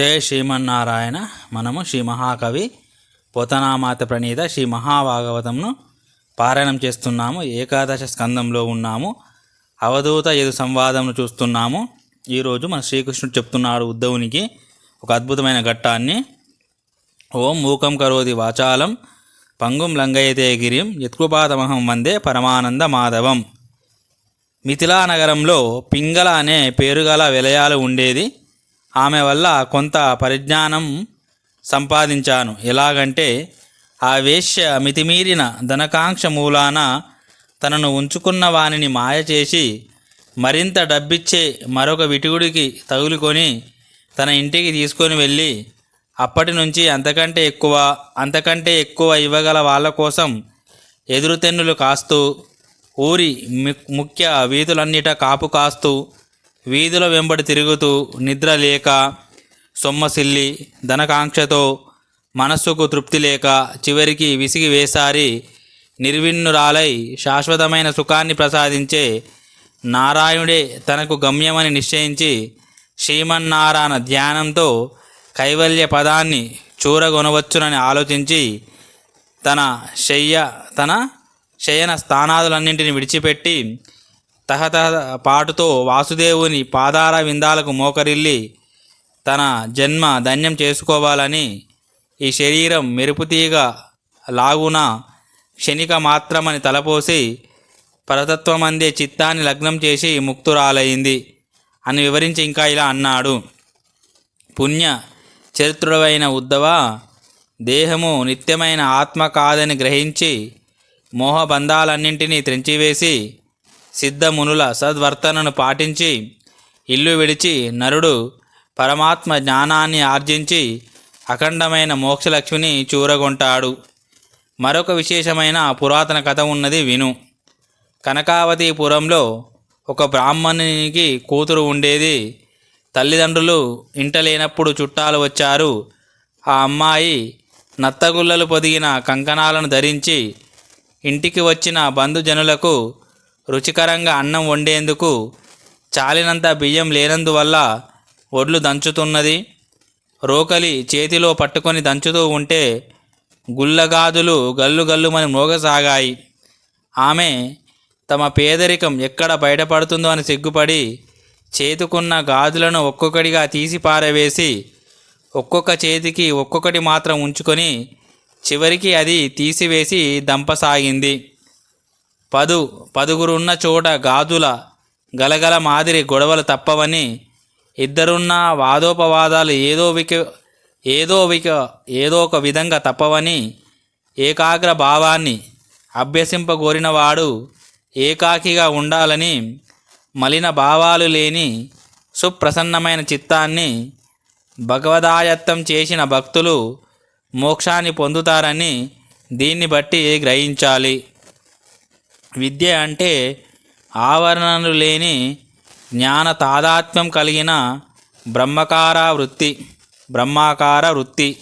జయ శ్రీమన్నారాయణ మనము శ్రీ మహాకవి పోతనామాత ప్రణీత శ్రీ మహాభాగవతంను పారాయణం చేస్తున్నాము. ఏకాదశ స్కందంలో ఉన్నాము. అవధూత యదు సంవాదంను చూస్తున్నాము. ఈరోజు మన శ్రీకృష్ణుడు చెప్తున్నాడు ఉద్ధవునికి ఒక అద్భుతమైన ఘట్టాన్ని. ఓం మూకం కరోది వాచాలం పంగుం లంగయతే గిరిం యత్కృపాతమహం వందే పరమానంద మాధవం. మిథిలా నగరంలో పింగళ అనే పేరుగల విలయాలు ఉండేది. ఆమె వల్ల కొంత పరిజ్ఞానం సంపాదించాను. ఎలాగంటే ఆ వేశ్య మితిమీరిన ధనకాంక్ష మూలాన తనను ఉంచుకున్న వానిని మాయ చేసి మరింత డబ్బిచ్చే మరొక విటుగుడికి తగులుకొని తన ఇంటికి తీసుకొని వెళ్ళి అప్పటి నుంచి అంతకంటే ఎక్కువ అంతకంటే ఎక్కువ ఇవ్వగల వాళ్ళ కోసం ఎదురుతెన్నులు కాస్తూ ఊరి ముఖ్య వీధులన్నిట కాపు కాస్తూ వీధుల వెంబడి తిరుగుతూ నిద్ర లేక సొమ్మసిల్లి ధనకాంక్షతో మనస్సుకు తృప్తి లేక చివరికి విసిగి వేసారి నిర్విన్నురాలై శాశ్వతమైన సుఖాన్ని ప్రసాదించే నారాయణుడే తనకు గమ్యమని నిశ్చయించి శ్రీమన్నారాయణ ధ్యానంతో కైవల్య పదాన్ని చూరగొనవచ్చునని ఆలోచించి తన శయ్య తన శయన స్థానాదులన్నింటిని విడిచిపెట్టి తహతహ పాటుతో వాసుదేవుని పాదార విందాలకు మోకరిల్లి తన జన్మ ధన్యం చేసుకోవాలని ఈ శరీరం మెరుపుతీగ లాగున క్షణిక మాత్రమని తలపోసి పరతత్వమందే చిత్తాన్ని లగ్నం చేసి ముక్తురాలయ్యింది అని వివరించి ఇంకా ఇలా అన్నాడు. పుణ్య చరిత్రుడవైన ఉద్ధవ దేహము నిత్యమైన ఆత్మ కాదని గ్రహించి మోహబంధాలన్నింటినీ త్రెంచివేసి సిద్ధమునుల సద్వర్తనను పాటించి ఇల్లు విడిచి నరుడు పరమాత్మ జ్ఞానాన్ని ఆర్జించి అఖండమైన మోక్షలక్ష్మిని చూరగొంటాడు. మరొక విశేషమైన పురాతన కథ ఉన్నది విను. కనకావతిపురంలో ఒక బ్రాహ్మణునికి కూతురు ఉండేది. తల్లిదండ్రులు ఇంట లేనప్పుడు చుట్టాలు వచ్చారు. ఆ అమ్మాయి నత్తగుల్లలు పొదిగిన కంకణాలను ధరించి ఇంటికి వచ్చిన బంధుజనులకు రుచికరంగా అన్నం వండేందుకు చాలినంత బియ్యం లేనందువల్ల ఒడ్లు దంచుతున్నది. రోకలి చేతిలో పట్టుకొని దంచుతూ ఉంటే గుల్లగాదులు గల్లు గల్లుమని మోగసాగాయి. ఆమె తమ పేదరికం ఎక్కడ బయటపడుతుందో అని సిగ్గుపడి చేతుకున్న గాజులను ఒక్కొక్కటిగా తీసి పారవేసి ఒక్కొక్క చేతికి ఒక్కొక్కటి మాత్రం ఉంచుకొని చివరికి అది తీసివేసి దంపసాగింది. పదు పదుగురున్న చోట గాజుల గలగల మాదిరి గొడవలు తప్పవని ఇద్దరున్న వాదోపవాదాలు ఏదో విక ఏదో విక ఏదో ఒక విధంగా తప్పవని ఏకాగ్ర భావాన్ని అభ్యసింపగోరినవాడు ఏకాకిగా ఉండాలని మలిన భావాలు లేని సుప్రసన్నమైన చిత్తాన్ని భగవదాయత్తం చేసిన భక్తులు మోక్షాన్ని పొందుతారని దీన్ని బట్టి గ్రహించాలి. విద్య అంటే ఆవరణలు లేని జ్ఞాన తాదాత్మ్యం కలిగిన బ్రహ్మకార వృత్తి బ్రహ్మాకార వృత్తి.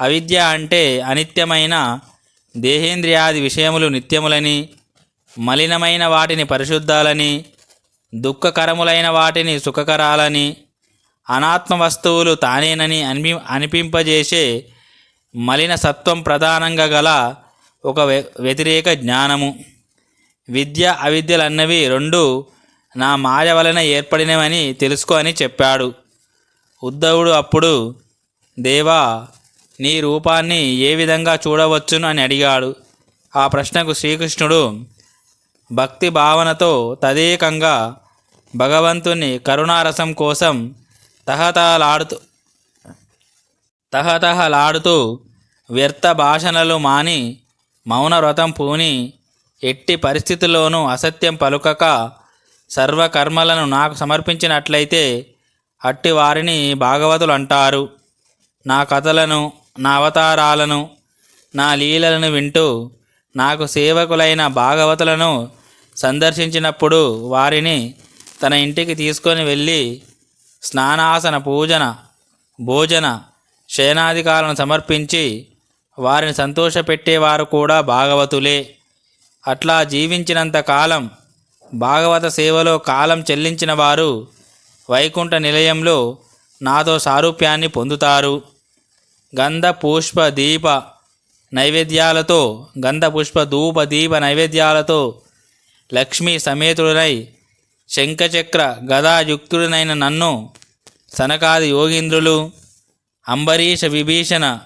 అవిద్య అంటే అనిత్యమైన దేహేంద్రియాది విషయములు నిత్యములని మలినమైన వాటిని పరిశుద్ధాలని దుఃఖకరములైన వాటిని సుఖకరాలని అనాత్మ వస్తువులు తానేనని అనిపి అనిపింపజేసే మలిన సత్వం ప్రధానంగా గల ఒక వ్య- వ్యతిరేక జ్ఞానము. విద్య అవిద్యలన్నవి రెండు నా మాయ వలన ఏర్పడినవని తెలుసుకో అని చెప్పాడు. ఉద్ధవుడు అప్పుడు దేవా నీ రూపాన్ని ఏ విధంగా చూడవచ్చును? అని అడిగాడు. ఆ ప్రశ్నకు శ్రీకృష్ణుడు భక్తి భావనతో తదేకంగా భగవంతుని కరుణారసం కోసం తహతహలాడుతూ తహతహలాడుతూ వ్యర్థ భాషణలు మాని మౌన వ్రతం పూని ఎట్టి పరిస్థితుల్లోనూ అసత్యం పలుకక సర్వకర్మలను నాకు సమర్పించినట్లయితే అట్టి వారిని భాగవతులు అంటారు. నా కథలను నా అవతారాలను నా లీలలను వింటూ నాకు సేవకులైన భాగవతులను సందర్శించినప్పుడు వారిని తన ఇంటికి తీసుకొని వెళ్ళి స్నానాసన పూజన భోజన శయనాధికారులను సమర్పించి వారిని సంతోషపెట్టేవారు కూడా భాగవతులే. అట్లా జీవించినంత కాలం భాగవత సేవలో కాలం చెల్లించిన వారు వైకుంఠ నిలయంలో నాతో సారూప్యాన్ని పొందుతారు. గంధ పుష్ప దీప నైవేద్యాలతో గంధ పుష్ప ధూప దీప నైవేద్యాలతో లక్ష్మీ సమేతుడనై శంఖచక్ర గదాయుక్తుడనైన నన్ను సనకాది యోగీంద్రులు అంబరీష విభీషణ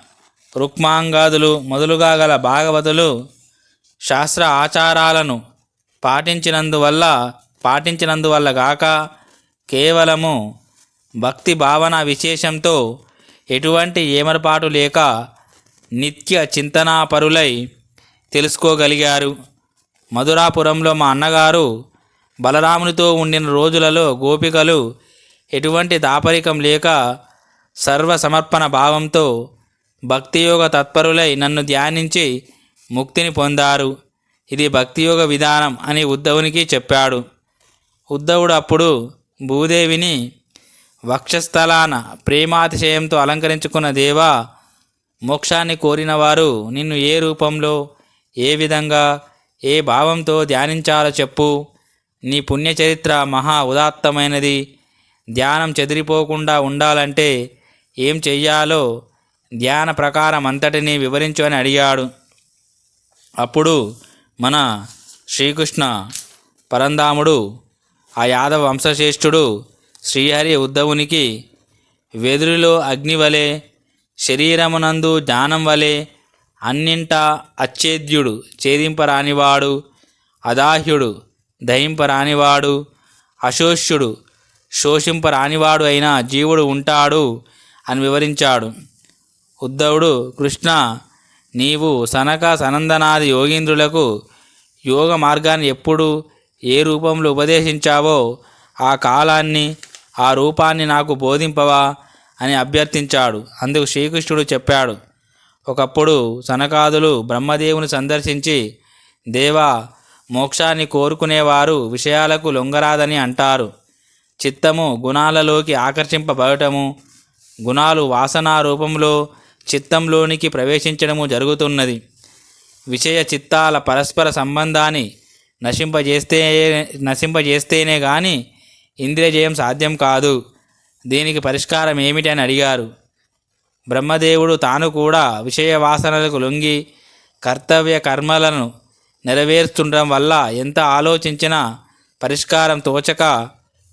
రుక్మాంగాదులు మొదలుగా గల భాగవతులు శాస్త్ర ఆచారాలను పాటించినందువల్ల పాటించినందువల్ల గాక కేవలము భక్తి భావన విశేషంతో ఎటువంటి ఏమరపాటు లేక నిత్య చింతనాపరులై తెలుసుకోగలిగారు. మధురాపురంలో మా అన్నగారు బలరామునితో ఉండిన రోజులలో గోపికలు ఎటువంటి దాపరికం లేక సర్వసమర్పణ భావంతో భక్తియోగ తత్పరులై నన్ను ధ్యానించి ముక్తిని పొందారు. ఇది భక్తియోగ విధానం అని ఉద్ధవునికి చెప్పాడు. ఉద్ధవుడు అప్పుడు భూదేవిని వక్షస్థలాన ప్రేమాతిశయంతో అలంకరించుకున్న దేవా మోక్షాన్ని కోరిన వారు నిన్ను ఏ రూపంలో ఏ విధంగా ఏ భావంతో ధ్యానించాలో చెప్పు. నీ పుణ్యచరిత్ర మహా ఉదాత్తమైనది. ధ్యానం చెదిరిపోకుండా ఉండాలంటే ఏం చెయ్యాలో ధ్యాన ప్రకారం అంతటినీ వివరించు అని అడిగాడు. అప్పుడు మన శ్రీకృష్ణ పరంధాముడు ఆ యాదవ వంశశ్రేష్ఠుడు శ్రీహరి ఉద్ధవునికి వెదురులో అగ్ని వలె శరీరమునందు జ్ఞానం వలె అన్నింట అచ్చేద్యుడు ఛేదింపరానివాడు అదాహ్యుడు దహింపరానివాడు అశోష్యుడు శోషింపరానివాడు అయిన జీవుడు ఉంటాడు అని వివరించాడు. ఉద్ధవుడు కృష్ణ నీవు సనక సనందనాది యోగీంద్రులకు యోగ మార్గాన్ని ఎప్పుడు ఏ రూపంలో ఉపదేశించావో ఆ కాలాన్ని ఆ రూపాన్ని నాకు బోధింపవా అని అభ్యర్థించాడు. అందుకు శ్రీకృష్ణుడు చెప్పాడు ఒకప్పుడు సనకాదులు బ్రహ్మదేవుని సందర్శించి దేవా మోక్షాన్ని కోరుకునేవారు విషయాలకు లొంగరాదని అంటారు. చిత్తము గుణాలలోకి ఆకర్షింపబడటము గుణాలు వాసనా రూపంలో చిత్తంలోనికి ప్రవేశించడము జరుగుతున్నది. విషయ చిత్తాల పరస్పర సంబంధాన్ని నశింపజేస్తే నశింపజేస్తేనే కానీ ఇంద్రియజయం సాధ్యం కాదు. దీనికి పరిష్కారం ఏమిటి అని అడిగారు. బ్రహ్మదేవుడు తాను కూడా విషయ వాసనలకు లొంగి కర్తవ్య కర్మలను నెరవేర్చుండడం వల్ల ఎంత ఆలోచించినా పరిష్కారం తోచక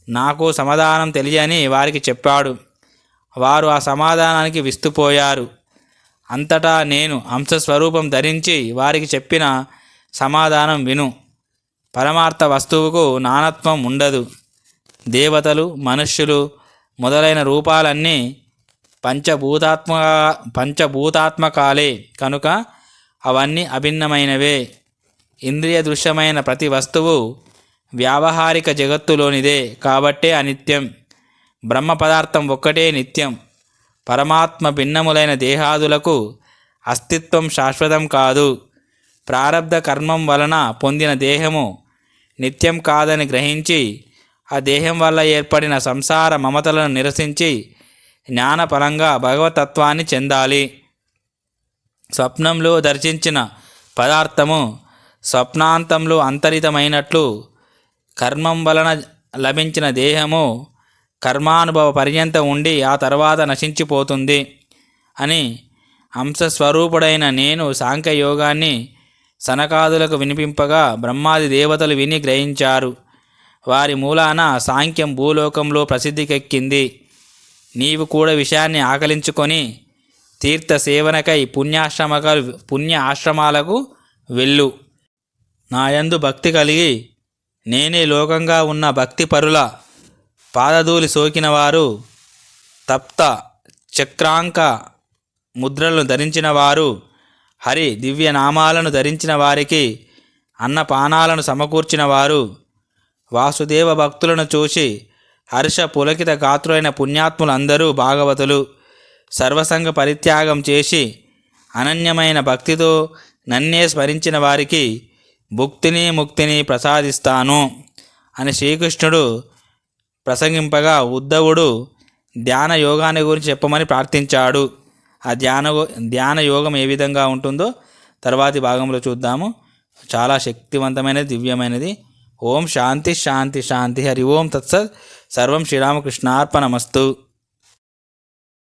నాకు సమాధానం తెలియని వారికి చెప్పాడు. వారు ఆ సమాధానానికి విస్తుపోయారు. అంతటా నేను అంశస్వరూపం ధరించి వారికి చెప్పిన సమాధానం విను. పరమార్థ వస్తువుకు నానత్వం ఉండదు. దేవతలు మనుష్యులు మొదలైన రూపాలన్నీ పంచభూతాత్మ పంచభూతాత్మకాలే కనుక అవన్నీ అభిన్నమైనవే. ఇంద్రియ దృశ్యమైన ప్రతి వస్తువు వ్యావహారిక జగత్తులోనిదే కాబట్టే అనిత్యం. బ్రహ్మ పదార్థం ఒక్కటే నిత్యం. పరమాత్మ భిన్నములైన దేహాదులకు అస్తిత్వం శాశ్వతం కాదు. ప్రారబ్ధ కర్మం వలన పొందిన దేహము నిత్యం కాదని గ్రహించి ఆ దేహం వల్ల ఏర్పడిన సంసార మమతలను నిరసించి జ్ఞానపరంగా భగవతత్వాన్ని చెందాలి. స్వప్నంలో దర్శించిన పదార్థము స్వప్నాంతంలో అంతరితమైనట్లు కర్మం వలన లభించిన దేహము కర్మానుభవ పర్యంతం ఉండి ఆ తర్వాత నశించిపోతుంది అని అంశస్వరూపుడైన నేను సాంఖ్యయోగాన్ని సనకాదులకు వినిపింపగా బ్రహ్మాది దేవతలు విని గ్రహించారు. వారి మూలాన సాంఖ్యం భూలోకంలో ప్రసిద్ధికెక్కింది. నీవు కూడా విషయాన్ని ఆకలించుకొని తీర్థ సేవనకై పుణ్యాశ్రమకాలు పుణ్య ఆశ్రమాలకు వెళ్ళు. నాయందు భక్తి కలిగి నేనే లోకంగా ఉన్న భక్తి పరుల పాదధూలి సోకినవారు తప్త చక్రాంక ముద్రలను ధరించిన వారు హరి దివ్య నామాలను ధరించిన వారికి అన్నపానాలను సమకూర్చిన వారు వాసుదేవ భక్తులను చూసి హర్ష పులకిత గాత్రులైన పుణ్యాత్ములందరూ భాగవతులు సర్వసంగ పరిత్యాగం చేసి అనన్యమైన భక్తితో నన్నే స్మరించిన వారికి భుక్తిని ముక్తిని ప్రసాదిస్తాను అని శ్రీకృష్ణుడు ప్రసంగింపగా ఉద్ధవుడు ధ్యాన యోగాన్ని గురించి చెప్పమని ప్రార్థించాడు. ఆ ధ్యాన ధ్యాన యోగం ఏ విధంగా ఉంటుందో తర్వాతి భాగంలో చూద్దాము. చాలా శక్తివంతమైనది దివ్యమైనది. ఓం శాంతి శాంతి శాంతి. హరి ఓం తత్సత్. సర్వం శ్రీరామకృష్ణార్పణమస్తు.